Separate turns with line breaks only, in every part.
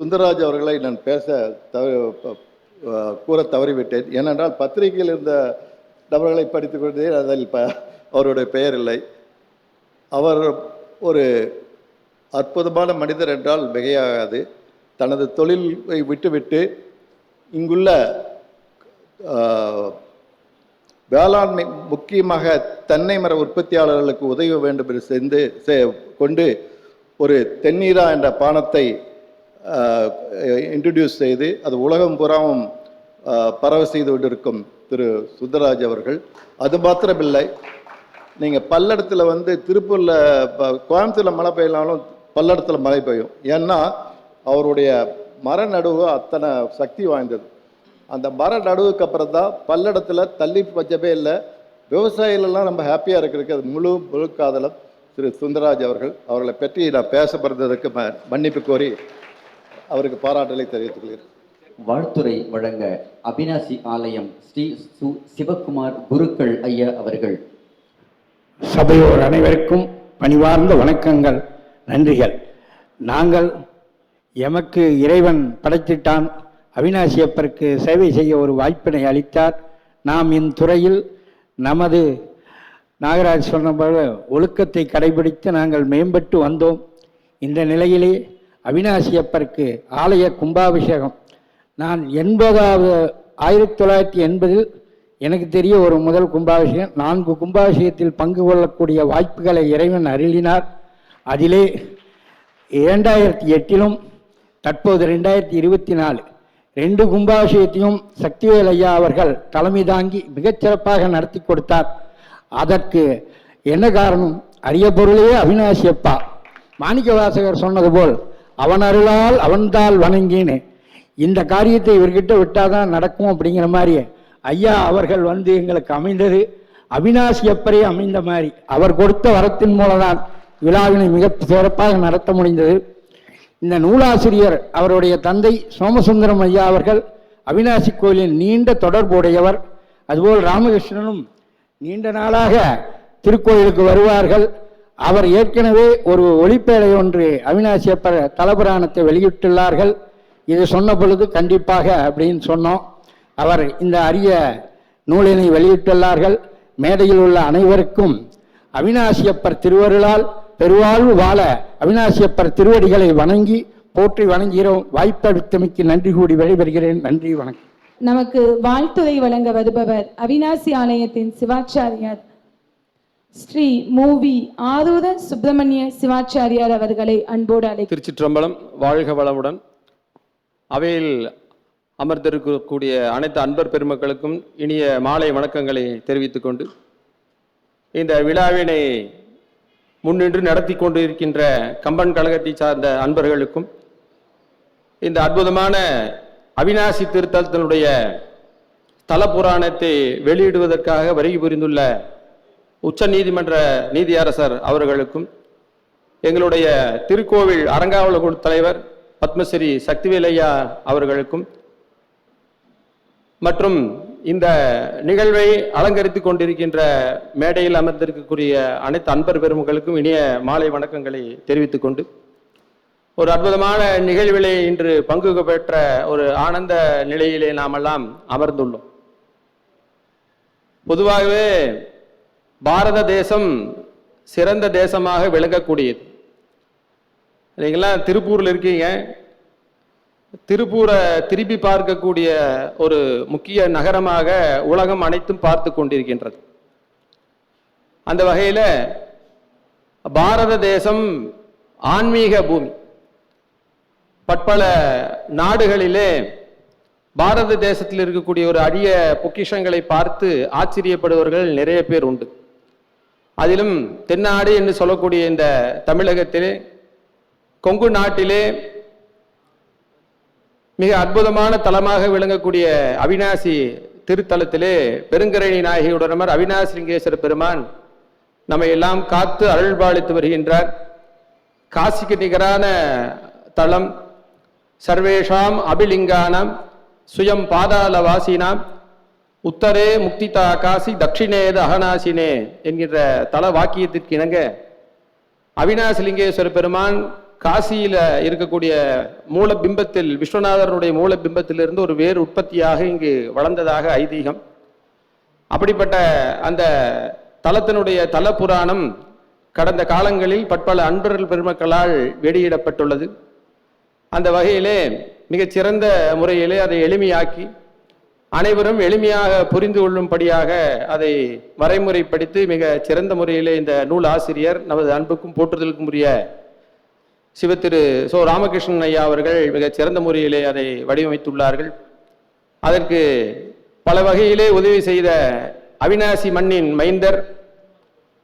சுந்தரராஜ் அவர்களை நான் பேச தவ கூற தவறிவிட்டேன். ஏனென்றால் பத்திரிகையில் இருந்த நபர்களை படித்துக் கொண்டே அதில் ப அவருடைய பெயர் இல்லை. அவர் ஒரு அற்புதமான மனிதர் என்றால் மிகையாகாது. தனது தொழிலை விட்டுவிட்டு இங்குள்ள வேளாண்மை முக்கியமாக தென்னை மர உற்பத்தியாளர்களுக்கு உதவ வேண்டும் என்று சென்று கொண்டு ஒரு தென்னீரா என்ற பானத்தை இன்ட்ரடியூஸ் செய்து அது உலகம் புறாவும் பரவ செய்து கொண்டிருக்கும் திரு சுந்தரராஜ் அவர்கள். அது மாத்திரமில்லை நீங்கள் பல்லடத்தில் வந்து திருப்பூரில் இப்போ கோயம்புத்தூரில் மழை பெய்யலாலும் பல்லடத்தில் மழை பெய்யும். ஏன்னா அவருடைய மர நடுவு அத்தனை சக்தி வாய்ந்தது. அந்த மர நடுவுக்கு அப்புறம் தான் பல்லடத்தில் தள்ளி வச்சவே இல்லை விவசாயிகளெல்லாம் ரொம்ப ஹாப்பியாக இருக்கிறதுக்கு அது முழு முழுக்காதலம் திரு சுந்தரராஜ் அவர்கள். அவர்களை பற்றி நான் பேச ம மன்னிப்பு கோரி அவருக்கு பாராட்டலை தெரிவித்துக் கொள்கிறேன்
வாழ்த்துரை வழங்க அபினாசி ஆலயம் ஸ்ரீ சு சிவகுமார் குருக்கள் ஐயா அவர்கள்.
சபையோர் அனைவருக்கும் பணிவார்ந்த வணக்கங்கள் நன்றிகள். நாங்கள் எமக்கு இறைவன் படைத்திட்டான். அவினாசியப்பருக்கு சேவை செய்ய ஒரு வாய்ப்பினை அளித்தார். நாம் இத்துறையில் நமது நாகராஜ் சொன்னபோல ஒழுக்கத்தை கடைபிடித்து நாங்கள் மேம்பட்டு வந்தோம். இந்த நிலையிலே அவினாசியப்பருக்கு ஆலய கும்பாபிஷேகம். நான் எண்பதாவது ஆயிரத்தி தொள்ளாயிரத்தி எண்பதில் எனக்கு தெரிய ஒரு முதல் கும்பாபிஷேகம். நான்கு கும்பாபிஷேகத்தில் பங்கு கொள்ளக்கூடிய வாய்ப்புகளை இறைவன் அருளினார். அதிலே இரண்டாயிரத்தி எட்டிலும் தற்போது ரெண்டாயிரத்தி இருபத்தி நாலு ரெண்டு கும்பாபிஷேகத்தையும் சக்திவேல் ஐயா அவர்கள் தலைமை தாங்கி மிகச்சிறப்பாக நடத்தி கொடுத்தார். அதற்கு என்ன காரணம்? அரிய பொருளையே அவினாசியப்பா மாணிக்க வாசகர் சொன்னது போல் அவன் அருளால் அவன்தால் வணங்கின்னு இந்த காரியத்தை இவர்கிட்ட விட்டாதான் நடக்கும் அப்படிங்கிற மாதிரி ஐயா அவர்கள் வந்து எங்களுக்கு அமைந்தது. அவினாசியப்பரே அமைந்த மாதிரி. அவர் கொடுத்த வரத்தின் மூலம்தான் விழாவினை மிக சிறப்பாக நடத்த முடிந்தது. இந்த நூலாசிரியர் அவருடைய தந்தை சோமசுந்தரம் ஐயா அவர்கள் அவினாசி கோயிலின் நீண்ட தொடர்புடையவர். அதுபோல் ராமகிருஷ்ணனும் நீண்ட நாளாக திருக்கோயிலுக்கு வருவார்கள். அவர் ஏற்கனவே ஒரு ஒளிப்பேழை ஒன்று அவினாசியப்பர் தலபுராணத்தை வெளியிட்டுள்ளார்கள். இது சொன்ன பொழுது கண்டிப்பாக அப்படின்னு சொன்னோம். அவர் இந்த அரிய நூலினை வெளியிட்டுள்ளார்கள். மேடையில் உள்ள அனைவருக்கும் அவினாசியப்பர் திருவருளால் பெருவாழ்வு வாழ அவினாசியப்பர் திருவடிகளை வணங்கி போற்றி வணங்குகிறோம். வாய்ப்பளித்தமைக்கு நன்றி கூடி விடைபெறுகிறேன். நன்றி வணக்கம்.
நமக்கு வாழ்த்துறை வழங்க வருபவர் அவினாசி ஆலயத்தின் சிவாச்சாரியார். ஸ்ரீ மூவி ஆரூர சுப்பிரமணிய சிவாச்சாரியார் அவர்களை அன்போடு அழை
திருச்சிற்றம்பலம் வாழ்க வளமுடன். அவையில் அமர்ந்திருக்கக்கூடிய அனைத்து அன்பர் பெருமக்களுக்கும் இனிய மாலை வணக்கங்களை தெரிவித்துக் கொண்டு இந்த விழாவினை முன்னின்று நடத்தி கொண்டிருக்கின்ற கம்பன் கழகத்தை சார்ந்த அன்பர்களுக்கும் இந்த அற்புதமான அவினாசி திருத்தலத்தினுடைய தல புராணத்தை வெளியிடுவதற்காக வருகை புரிந்துள்ள உச்ச நீதிமன்ற நீதியரசர் அவர்களுக்கும் எங்களுடைய திருக்கோவில் அறங்காவல தலைவர் பத்மஸ்ரீ சக்திவேலையா அவர்களுக்கும் மற்றும் இந்த நிகழ்வை அலங்கரித்து கொண்டிருக்கின்ற மேடையில் அமர்ந்திருக்கக்கூடிய அனைத்து அன்பர் பெருமக்களுக்கும் இனிய மாலை வணக்கங்களை தெரிவித்துக் கொண்டு ஒரு அற்புதமான நிகழ்விலே இன்று பங்கு பெற்ற ஒரு ஆனந்த நிலையிலே நாமெல்லாம் அமர்ந்துள்ளோம். பொதுவாகவே பாரத தேசம் சிறந்த தேசமாக விளங்கக்கூடியது. நீங்களாம் திருப்பூரில் இருக்கீங்க. திருப்பூரை திருப்பி பார்க்கக்கூடிய ஒரு முக்கிய நகரமாக உலகம் அனைத்தும் பார்த்து கொண்டிருக்கின்றது. அந்த வகையில் பாரத தேசம் ஆன்மீக பூமி. பற்பல நாடுகளிலே பாரத தேசத்தில் இருக்கக்கூடிய ஒரு அரிய பொக்கிஷங்களை பார்த்து ஆச்சரியப்படுபவர்கள் நிறைய பேர் உண்டு. அதிலும் தென்னாடு என்று சொல்லக்கூடிய இந்த தமிழகத்திலே கொங்கு நாட்டிலே மிக அற்புதமான தலமாக விளங்கக்கூடிய அவினாசி திருத்தலத்திலே பெருங்கரணி நாயகியுடனமர் அவினாசி லிங்கேஸ்வர பெருமான் நம்மை எல்லாம் காத்து அருள்பாலித்து வருகின்றார். காசிக்கு நிகரான தலம் சர்வேஷாம் அபிலிங்கானம் சுயம் பாதாள வாசினாம் உத்தரே முக்திதா காசி தட்சிணேத அகநாசினே என்கின்ற தல வாக்கியத்திற்கு இணங்க அவினாசலிங்கேஸ்வர பெருமான் காசியில் இருக்கக்கூடிய மூல பிம்பத்தில் விஸ்வநாதருடைய மூல பிம்பத்திலிருந்து ஒரு வேறு உற்பத்தியாக இங்கு வளர்ந்ததாக ஐதீகம். அப்படிப்பட்ட அந்த தலத்தினுடைய தல புராணம் கடந்த காலங்களில் பற்பல அன்பர்கள் பெருமக்களால் வெளியிடப்பட்டுள்ளது. அந்த வகையிலே மிகச்சிறந்த முறையிலே அதை எளிமையாக்கி அனைவரும் எளிமையாக புரிந்து கொள்ளும்படியாக அதை வரைமுறைப்படுத்தி மிக சிறந்த முறையிலே இந்த நூல் ஆசிரியர் நமது அன்புக்கும் போற்றுதலுக்கும் உரிய சிவத்திரு சோ ராமகிருஷ்ணன் ஐயா அவர்கள் மிகச் சிறந்த முறையிலே அதை வடிவமைத்துள்ளார்கள். அதற்கு பல வகையிலே உதவி செய்த அவினாசி மண்ணின் மைந்தர்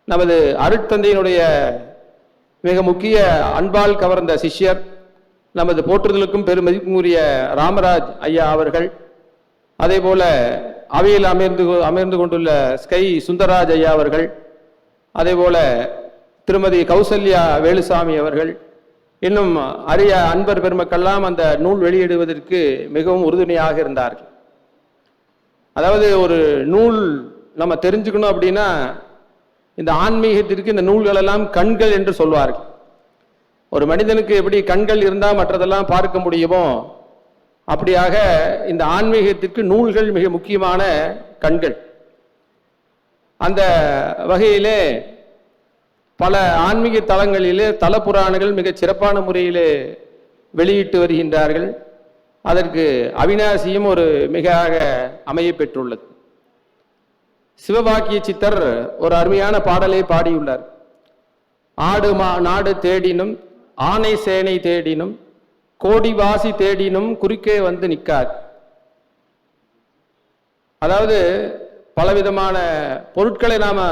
நமது அருட்தந்தையினுடைய மிக முக்கிய அன்பால் கவர்ந்த சிஷ்யர் நமது போற்றுதலுக்கும் பெருமதிக்கும் உரிய ராமராஜ் ஐயா அவர்கள் அதே போல அவையில் அமர்ந்து கொ- அமர்ந்து கொண்டுள்ள ஸ்கை சுந்தரராஜ் ஐயா அவர்கள் அதே போல திருமதி கௌசல்யா வேலுசாமி அவர்கள் இன்னும் அரிய அன்பர் பெருமக்கெல்லாம் அந்த நூல் வெளியிடுவதற்கு மிகவும் உறுதுணையாக இருந்தார்கள். அதாவது ஒரு நூல் நம்ம தெரிஞ்சுக்கணும் அப்படின்னா இந்த ஆன்மீகத்திற்கு இந்த நூல்களெல்லாம் கண்கள் என்று சொல்வார்கள். ஒரு மனிதனுக்கு எப்படி கண்கள் இருந்தால் மற்றதெல்லாம் பார்க்க முடியுமோ அப்படியாக இந்த ஆன்மீகத்திற்கு நூல்கள் மிக முக்கியமான கண்கள். அந்த வகையிலே பல ஆன்மீக தலங்களிலே தல புராணங்கள் மிகச் சிறப்பான முறையிலே வெளியிட்டு வருகின்றார்கள். அதற்கு அவினாசியும் ஒரு மிக அமைய பெற்றுள்ளது. சிவபாக்கிய சித்தர் ஒரு அருமையான பாடலை பாடியுள்ளார். ஆடு மா நாடு தேடினும் ஆனை சேனை தேடினும் கோடிவாசி தேடினும் குறுக்கே வந்து நிற்காது அதாவது பலவிதமான பொருட்களை நாம்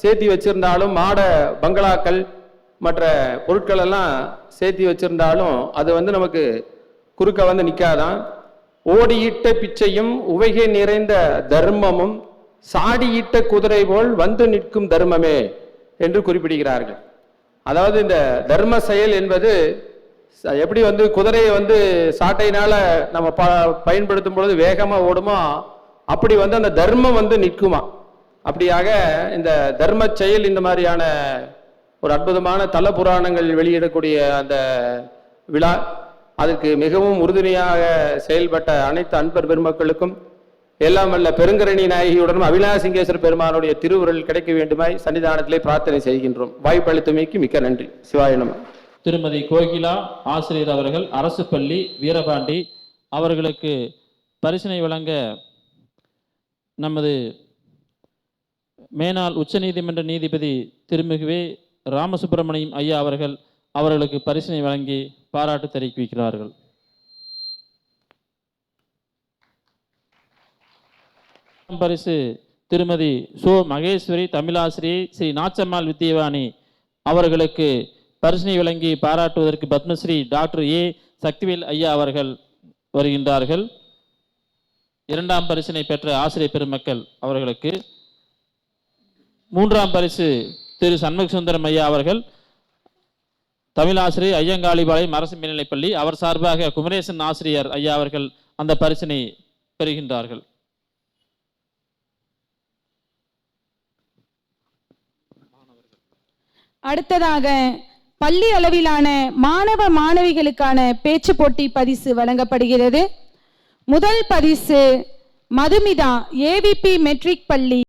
சேர்த்தி வச்சிருந்தாலும் மாட பங்களாக்கள் மற்ற பொருட்கள் எல்லாம் சேர்த்தி வச்சிருந்தாலும் அது வந்து நமக்கு குறுக்க வந்து நிற்காதான். ஓடியிட்ட பிச்சையும் உவைகை நிறைந்த தர்மமும் சாடியிட்ட குதிரை போல் வந்து நிற்கும் தர்மமே என்று குறிப்பிடுகிறார்கள். அதாவது இந்த தர்ம செயல் என்பது எப்படி வந்து குதிரையை வந்து சாட்டையினால நம்ம ப பயன்படுத்தும் பொழுது வேகமாக ஓடுமோ அப்படி வந்து அந்த தர்மம் வந்து நிற்குமா? அப்படியாக இந்த தர்ம செயல் இந்த மாதிரியான ஒரு அற்புதமான தல புராணங்கள் வெளியிடக்கூடிய அந்த விழா அதுக்கு மிகவும் உறுதுணையாக செயல்பட்ட அனைத்து அன்பர் பெருமக்களுக்கும் எல்லாம் வல்ல பெருங்கரணி நாயகியுடனும் அவினாசிங்கேஸ்வர பெருமானுடைய திருவுருள் கிடைக்க வேண்டுமாய் சன்னிதானத்திலே பிரார்த்தனை செய்கின்றோம். வாய்ப்பளித்தமைக்கு மிக்க நன்றி. சிவாய
திருமதி கோகிலா ஆசிரியர் அவர்கள் அரசு பள்ளி வீரபாண்டி அவர்களுக்கு பரிசினை வழங்க நமது மேனாள் உச்சநீதிமன்ற நீதிபதி திருமிகுவே ராமசுப்பிரமணியம் ஐயா அவர்கள் அவர்களுக்கு பரிசினை வழங்கி பாராட்டு தெரிவிக்கிறார்கள். பரிசு திருமதி சோ. மகேஸ்வரி தமிழாசிரியை ஸ்ரீ. நாச்சம்மாள் வித்தியவாணி அவர்களுக்கு பரிசினை வழங்கி பாராட்டுவதற்கு பத்மஸ்ரீ டாக்டர் ஏ. சக்திவேல் ஐயா அவர்கள் வருகின்றார்கள். இரண்டாம் பரிசினை பெற்ற ஆசிரியர் பெருமக்கள் அவர்களுக்கு. மூன்றாம் பரிசு திரு சண்முக சுந்தரம் ஐயா அவர்கள். தமிழாசிரியர் ஐயங்காளிபாளையம் அரசு மேல்நிலைப்பள்ளி. அவர் சார்பாக குமரேசன் ஆசிரியர் ஐயா அவர்கள் அந்த பரிசினை பெறுகின்றார்கள்.
அடுத்ததாக பள்ளி அளவிலான மாணவ மாணவிகளுக்கான பேச்சு போட்டி பரிசு வழங்கப்படுகிறது. முதல் பரிசு மதுமிதா ஏவிபி மெட்ரிக் பள்ளி